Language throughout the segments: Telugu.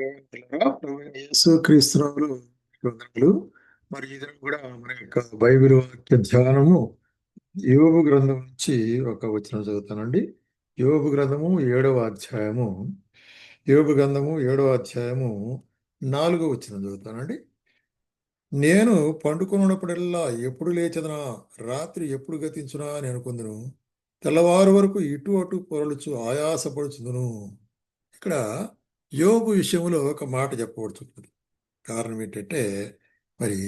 యేసు వందనములు మరి ఇది కూడా మన యొక్క బైబిల్ వాక్య ధ్యానము యోగు గ్రంథం నుంచి ఒక వచనం చదువుతానండి. యోగు గ్రంథము ఏడవ అధ్యాయము. యోగు గ్రంథము ఏడవ అధ్యాయము నాలుగో వచనం చదువుతానండి. నేను పండుకున్నప్పుడల్లా ఎప్పుడు లేచదనా? రాత్రి ఎప్పుడు గతించునా అని అనుకుందును. తెల్లవారు వరకు ఇటు అటు పొరలుచు ఆయాసపడుచుందును. ఇక్కడ యోగు విషయంలో ఒక మాట చెప్పబడుతున్నది. కారణం ఏంటంటే మరి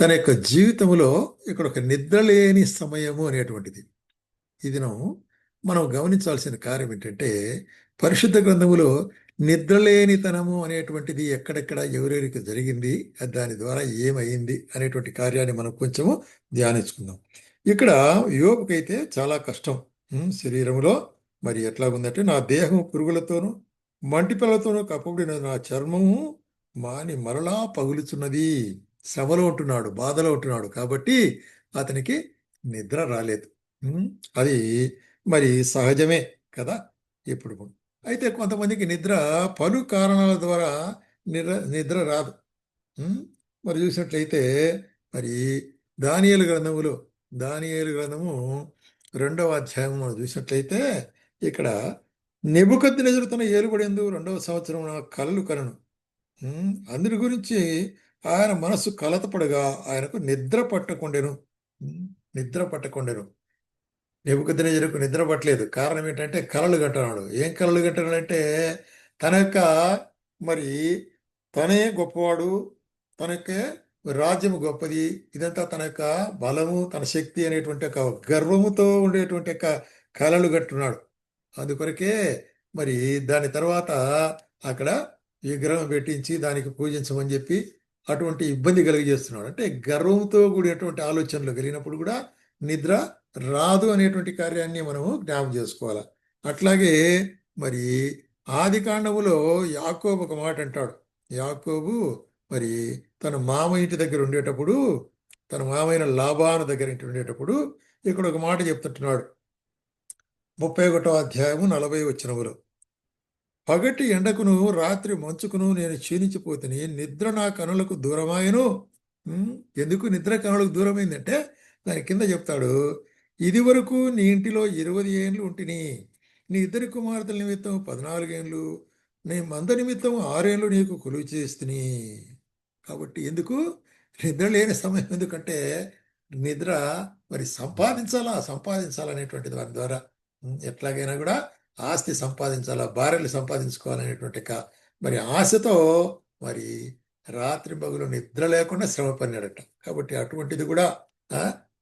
తన యొక్క జీవితంలో ఇక్కడ ఒక నిద్రలేని సమయము అనేటువంటిది. ఇది మనం గమనించాల్సిన కార్యం ఏంటంటే పరిశుద్ధ గ్రంథములో నిద్రలేనితనము అనేటువంటిది ఎక్కడెక్కడ ఎవరెవరికి జరిగింది దాని ద్వారా ఏమైంది అనేటువంటి కార్యాన్ని మనం కొంచెము ధ్యానించుకుందాం. ఇక్కడ యోగుకైతే చాలా కష్టం. శరీరంలో మరి ఎట్లా ఉందంటే నా దేహం పురుగులతోనూ మంటి పిల్లలతోనూ కప్పబడిన నా చర్మము మాని మరలా పగులుచున్నది. శ్రమలో ఉంటున్నాడు బాధలో ఉంటున్నాడు కాబట్టి అతనికి నిద్ర రాలేదు. అది మరి సహజమే కదా ఇప్పుడు. అయితే కొంతమందికి నిద్ర పలు కారణాల ద్వారా నిద్ర నిద్ర రాదు. మరి చూసినట్లయితే మరి దానియలు గ్రంథములో దానియలు గ్రంథము రెండవ అధ్యాయం మనం చూసినట్లయితే ఇక్కడ నిబుకత్ నెజరు తన ఏలుబడేందు రెండవ సంవత్సరం కలలు కలను అందరి గురించి ఆయన మనస్సు కలతపడగా ఆయనకు నిద్ర పట్టకుండెను. నిద్ర పట్టకుండెను. నెబుకద్దినజరుకు నిద్ర పట్టలేదు. కారణం ఏంటంటే కలలు కట్టనాడు. ఏం కలలు కట్టనాడు అంటే తన యొక్క మరి తనే గొప్పవాడు తన యొక్క రాజ్యము గొప్పది ఇదంతా తన యొక్క బలము తన శక్తి అనేటువంటి ఒక గర్వముతో ఉండేటువంటి యొక్క కళలు కట్టున్నాడు. అందుకొరకే మరి దాని తర్వాత అక్కడ విగ్రహం పెట్టించి దానికి పూజించమని చెప్పి అటువంటి ఇబ్బంది కలిగజేస్తున్నాడు. అంటే గర్వంతో కూడినటువంటి ఆలోచనలు కలిగినప్పుడు కూడా నిద్ర రాదు అనేటువంటి కార్యాన్ని మనము జ్ఞాపం చేసుకోవాలి? అట్లాగే మరి ఆది కాండములో యాకోబు ఒక మాట అంటాడు. యాకోబు మరి తన మామ ఇంటి దగ్గర ఉండేటప్పుడు తన మామైన లాభాన దగ్గర ఇంటి ఉండేటప్పుడు ఇక్కడ ఒక మాట చెప్తుంటున్నాడు. ముప్పై ఒకటో అధ్యాయము నలభై వచ్చినవులు పగటి ఎండకును రాత్రి మంచుకును నేను క్షీణించిపోతుని నిద్ర నా కనులకు దూరమాయను. ఎందుకు నిద్ర కనులకు దూరమైందంటే దాని కింద చెప్తాడు ఇది వరకు నీ ఇంటిలో ఇరవై ఏండ్లు ఉంటిని నీ ఇద్దరి కుమార్తెల నిమిత్తం పద్నాలుగేండ్లు నీ మంద నిమిత్తం ఆరేళ్ళు నీకు కొలువు చేస్తుని. కాబట్టి ఎందుకు? నిద్ర లేని సమయం ఎందుకంటే నిద్ర మరి సంపాదించాలా? సంపాదించాలనేటువంటి దాని ద్వారా. ఎట్లాగైనా కూడా ఆస్తి సంపాదించాలా భార్యలు సంపాదించుకోవాలనేటువంటి మరి ఆశతో మరి రాత్రి పగులు నిద్ర లేకుండా శ్రమ పడినాడట. కాబట్టి అటువంటిది కూడా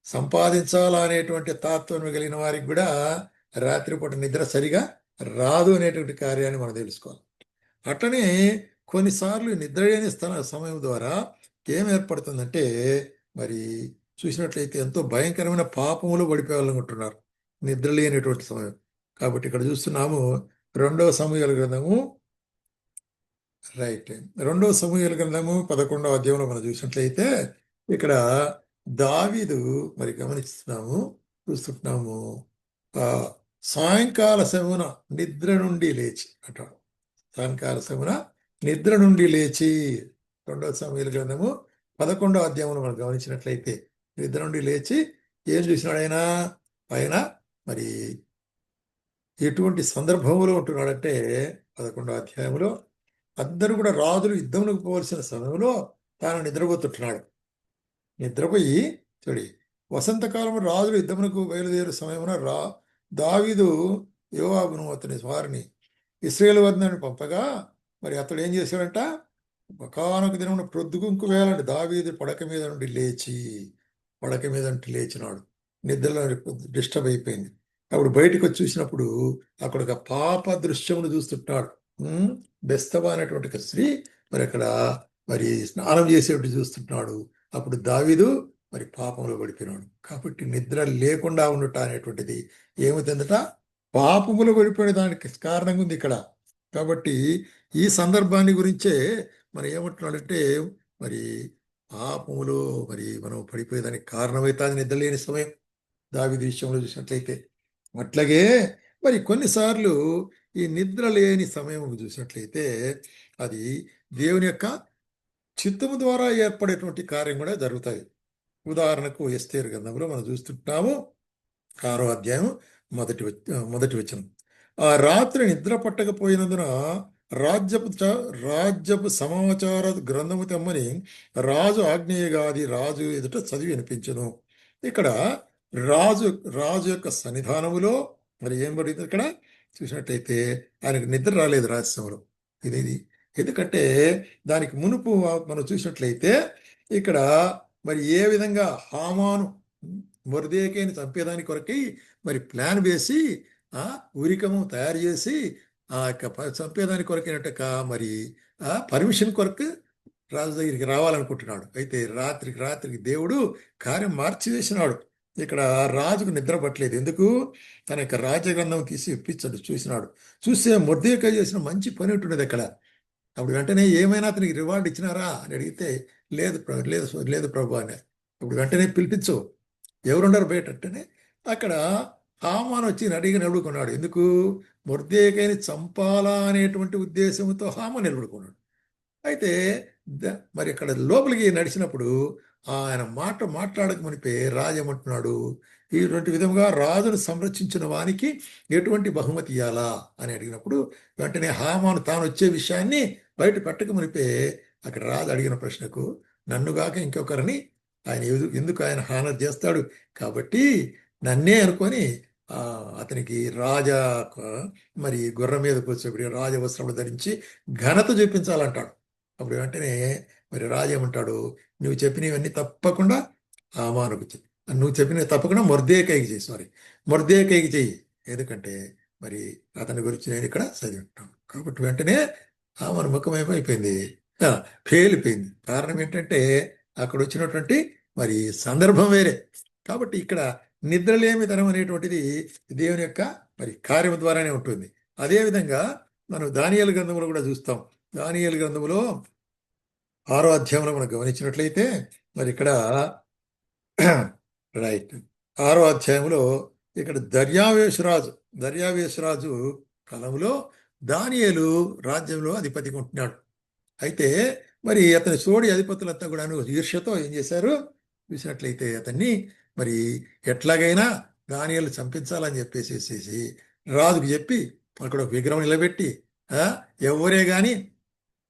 సంపాదించాలా అనేటువంటి తాత్వం కలిగిన వారికి కూడా రాత్రిపూట నిద్ర సరిగా రాదు అనేటువంటి కార్యాన్ని మనం తెలుసుకోవాలి. అట్లనే కొన్నిసార్లు నిద్ర లేని స్థల సమయం ద్వారా ఏం ఏర్పడుతుందంటే మరి చూసినట్లయితే ఎంతో భయంకరమైన పాపములు పడిపోవాలనుకుంటున్నారు. నిద్రలేనటువంటి సమయం. కాబట్టి ఇక్కడ చూస్తున్నాము రెండవ సమూహాల గ్రంథము రైట్ రెండవ సమూహాల గ్రంథము పదకొండవ అధ్యాయంలో మనం చూసినట్లయితే ఇక్కడ దావీదు మరి గమనిస్తున్నాము చూస్తున్నాము. సాయంకాల సమమున నిద్ర నుండి లేచి అంటాడు. సాయంకాల సమమున నిద్ర నుండి లేచి రెండవ సమయాల గ్రంథము పదకొండవ అధ్యాయంలో మనం గమనించినట్లయితే నిద్ర నుండి లేచి ఏం చూసినాడు ఆయన? ఆయన మరి ఎటువంటి సందర్భంలో ఉంటున్నాడంటే పదకొండో అధ్యాయంలో అందరూ కూడా రాజులు యుద్ధములకు పోవలసిన సమయంలో తాను నిద్రపోతుంటున్నాడు. నిద్రపోయి చూడి వసంతకాలం రాజులు యుద్ధమునకు బయలుదేరే సమయమున రా దావీదు యోవాబును అతని వారిని ఇస్రేల్ వద్దని పంపగా మరి అతడు ఏం చేశాడంట? ఒకనొక దినమున ప్రొద్దుగుంకు వేయాలంటే దావీదు పడక మీద నుండి లేచి పడక మీద నుండి లేచినాడు. నిద్రలో డిస్టర్బ్ అయిపోయింది. అప్పుడు బయటకు వచ్చి చూసినప్పుడు అక్కడ ఒక పాప దృశ్యమును చూస్తుంటాడు. బెస్తవ అనేటువంటి స్త్రీ మరి అక్కడ మరి స్నానం చేసేటువంటి చూస్తున్నాడు అప్పుడు దావిదు మరి పాపంలో పడిపోయినాడు. కాబట్టి నిద్ర లేకుండా ఉండట అనేటువంటిది ఏమిటిందట? పాపములో పడిపోయిన దానికి కారణంగా ఉంది ఇక్కడ. కాబట్టి ఈ సందర్భాన్ని గురించే మరి ఏమంటున్నాడంటే మరి పాపములో మరి మనం పడిపోయేదానికి కారణమవుతుంది నిద్ర నిద్రలేని సమయం. దావి దృశ్యంలో చూసినట్లయితే అట్లాగే మరి కొన్నిసార్లు ఈ నిద్ర లేని సమయం చూసినట్లయితే అది దేవుని యొక్క చిత్తము ద్వారా ఏర్పడేటువంటి కార్యం కూడా జరుగుతాయి. ఉదాహరణకు ఎస్తేరు గ్రంథంలో మనం చూస్తుంటాము ఆరో అధ్యాయం మొదటి మొదటి వచనం. ఆ రాత్రి నిద్ర పట్టకపోయినందున రాజ్యపు చ- రాజ్యపు సమాచార గ్రంథము తెమ్మని రాజు ఆగ్నేయగాది రాజు ఎదుట చదివి వినిపించను. ఇక్కడ రాజు రాజు యొక్క సన్నిధానములో మరి ఏం పడింది ఇక్కడ చూసినట్లయితే ఆయనకు నిద్ర రాలేదు రహస్యంలో ఇది ఇది ఎందుకంటే దానికి మునుపు మనం చూసినట్లయితే ఇక్కడ మరి ఏ విధంగా హామాను మొరదేకైని చంపేదాని కొరకై మరి ప్లాన్ వేసి ఆ ఉరికము తయారు చేసి ఆ యొక్క ప- చంపేదాని కొరకైనట్టు మరి ఆ పర్మిషన్ కొరకు రాజు దగ్గరికి రావాలనుకుంటున్నాడు. అయితే రాత్రికి రాత్రికి దేవుడు కార్యం మార్చి వేసినాడు ఇక్కడ రాజుకు నిద్ర పట్టలేదు. ఎందుకు? తన యొక్క రాజగ్రంథం తీసి ఇప్పించాడు చూసినాడు. చూస్తే మొర్దేక చేసిన మంచి పని ఉంటున్నది అక్కడ. అప్పుడు వెంటనే ఏమైనా అతనికి రివార్డ్ ఇచ్చినారా అని అడిగితే లేదు లేదు లేదు ప్రభు అని. అప్పుడు వెంటనే పిలిపించు. ఎవరుండరు బయట అంటేనే అక్కడ హామాన్ వచ్చి అడిగి నిలబడుకున్నాడు. ఎందుకు? మొర్దేకైని చంపాలా అనేటువంటి ఉద్దేశంతో హామాన్ నిలబడుకున్నాడు. అయితే ద- మరి అక్కడ లోపలికి నడిచినప్పుడు ఆయన మాట మాట్లాడక మునిపే రాజు ఇటువంటి విధముగా రాజును సంరక్షించిన వానికి ఎటువంటి బహుమతి ఇవ్వాలా అని అడిగినప్పుడు వెంటనే హామాను తాను వచ్చే విషయాన్ని బయట పెట్టకమనిపే అక్కడ రాజు అడిగిన ప్రశ్నకు నన్నుగాక ఇంకొకరిని ఆయన ఎందుకు ఆయన హానర్ చేస్తాడు? కాబట్టి నన్నే అనుకొని అతనికి రాజా మరి గుర్రం మీద కూర్చోబడి రాజవస్త్రములు ధరించి ఘనత చూపించాలంటాడు. అప్పుడు వెంటనే మరి రాజు ఏమంటాడు నువ్వు చెప్పినవన్నీ తప్పకుండా హామానుకు చెయ్యి. నువ్వు చెప్పినవి తప్పకుండా మొర్దేకైకి చెయ్యి సారీ మొర్దేకైకి చెయ్యి. ఎందుకంటే మరి అతని గురించి నేను ఇక్కడ చదివి ఉంటాను కాబట్టి వెంటనే ఆమెను ముఖం ఏమైపోయింది పేలిపోయింది. కారణం ఏంటంటే అక్కడ వచ్చినటువంటి మరి సందర్భం వేరే. కాబట్టి ఇక్కడ నిద్రలేమితనం అనేటువంటిది దేవుని యొక్క మరి కార్యం ద్వారానే ఉంటుంది. అదేవిధంగా మనం దానియాల గ్రంథంలో కూడా చూస్తాం. దానియేలు గ్రంథంలో ఆరో అధ్యాయంలో మనం గమనించినట్లయితే మరి ఇక్కడ రైట్. ఆరో అధ్యాయంలో ఇక్కడ దర్యావేశరాజు దర్యావేశరాజు కాలంలో దానియలు రాజ్యంలో అధిపతిగా ఉంటున్నాడు అయితే మరి అతని సోడి అధిపతులంతా కూడాను ఈర్ష్యతో ఏం చేశారు? చూసినట్లయితే అతన్ని మరి ఎట్లాగైనా దానియలు చంపించాలని చెప్పేసేసేసి రాజుకు చెప్పి అక్కడ ఒక విగ్రహం నిలబెట్టి ఎవరే కానీ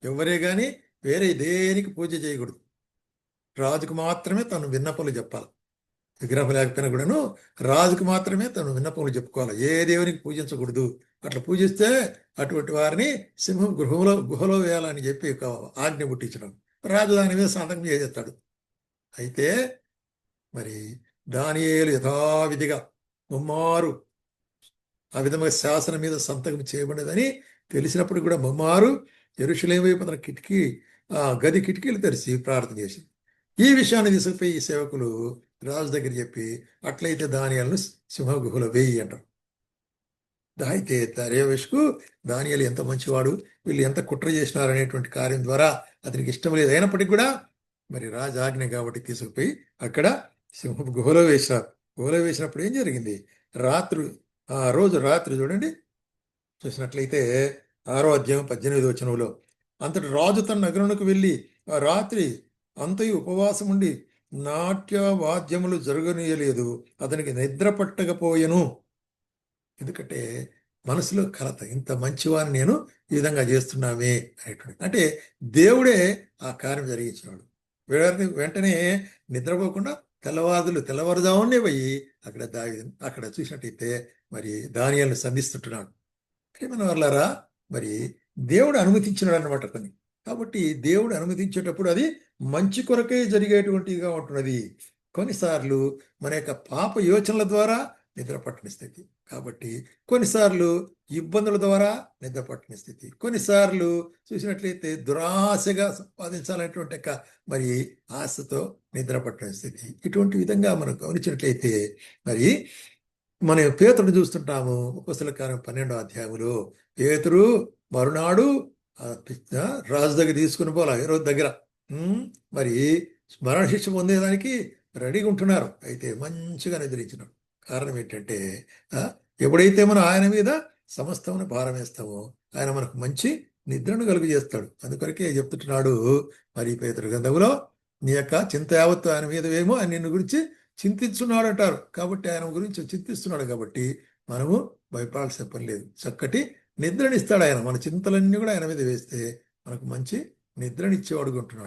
ఎవరే కానీ వేరే దేనికి పూజ చేయకూడదు. రాజుకు మాత్రమే తను విన్నపములు చెప్పాలి. విగ్రహం లేకపోయినా కూడాను రాజుకు మాత్రమే తను విన్నపములు చెప్పుకోవాలి. ఏ దేవునికి పూజించకూడదు? అట్లా పూజిస్తే అటువంటి వారిని సింహం గృహంలో గుహలో వేయాలని చెప్పి ఒక ఆజ్ఞ పుట్టించడం. రాజు దాని మీద సంతకం చేసేస్తాడు. అయితే మరి దానియేలు యథావిధిగా ముమ్మారు ఆ విధంగా శాసనం మీద సంతకం చేయబడదని తెలిసినప్పుడు కూడా ముమ్మారు ఎరుషులేం వైపు తన కిటికీ గది కిటికీలు తెరిచి ప్రార్థన చేసింది. ఈ విషయాన్ని తీసుకుపోయి ఈ సేవకులు రాజు దగ్గర చెప్పి అట్లయితే దానియాలను సింహ గుహలో వేయి అంటారు. అయితే దర్యావేష్కు దానియాలు ఎంత మంచివాడు వీళ్ళు ఎంత కుట్ర చేసినారనేటువంటి కార్యం ద్వారా అతనికి ఇష్టం లేదు. అయినప్పటికీ కూడా మరి రాజు ఆజ్ఞ కాబట్టి తీసుకుపోయి అక్కడ సింహ గుహలో వేశారు. గుహలో వేసినప్పుడు ఏం జరిగింది? రాత్రి ఆ రోజు రాత్రి చూడండి చూసినట్లయితే ఆరో అధ్యాయం పద్దెనిమిది వచనంలో అంతటి రాజు తన నగరునకు వెళ్ళి ఆ రాత్రి అంతయు ఉపవాసం ఉండి నాట్య వాద్యములు జరగనీయలేదు. అతనికి నిద్ర పట్టకపోయెను. ఎందుకంటే మనసులో కలత ఇంత మంచివాని నేను ఈ విధంగా చేస్తున్నామే అనేటువంటి అంటే దేవుడే ఆ కార్యం జరిగించినాడు. వెంటనే వెంటనే నిద్రపోకుండా తెల్లవారులు తెల్లవారుజామునే పోయి అక్కడ దావి అక్కడ చూసినట్టయితే మరి దానియాలను సంధిస్తుంటున్నాడు. ప్రేమైన వర్లారా మరి దేవుడు అనుమతించినాడు అనమాట కొన్ని కాబట్టి దేవుడు అనుమతించేటప్పుడు అది మంచి కొరకే జరిగేటువంటిగా ఉంటున్నది. కొన్నిసార్లు మన యొక్క పాప యోచనల ద్వారా నిద్ర పట్టని స్థితి. కాబట్టి కొన్నిసార్లు ఇబ్బందుల ద్వారా నిద్ర పట్టని స్థితి. కొన్నిసార్లు చూసినట్లయితే దురాశగా సంపాదించాలనేటువంటి యొక్క మరి ఆశతో నిద్ర పట్టని స్థితి. ఇటువంటి విధంగా మనం గమనించినట్లయితే మరి మన పేతుడు చూస్తుంటాము. ఉపశలకారం పన్నెండో అధ్యాయములో పేతురు మరునాడు రాజు దగ్గర తీసుకుని పోలా ఏ రోజు దగ్గర. మరి స్మరణ శిక్ష పొందేదానికి రెడీగా ఉంటున్నారు. అయితే మంచిగా నిద్రించినాడు. కారణం ఏంటంటే ఎప్పుడైతే మనం ఆయన మీద సమస్తమును భారమేస్తామో ఆయన మనకు మంచి నిద్రను కలుగు చేస్తాడు అందుకొరకే చెప్తున్నాడు మరి పేతురు గంధవులో నీ యొక్క చింత యావత్తు ఆయన మీద ఏమో ఆయన నిన్ను గురించి చింతిస్తున్నాడు అంటారు కాబట్టి ఆయన గురించి చింతిస్తున్నాడు కాబట్టి మనము భయపడాల్సిన పని లేదు. చక్కటి నిద్రనిస్తాడు ఆయన. మన చింతలన్నీ కూడా ఆయన మీద వేస్తే మనకు మంచి నిద్రనిచ్చేవాడుగా ఉంటున్నాడు.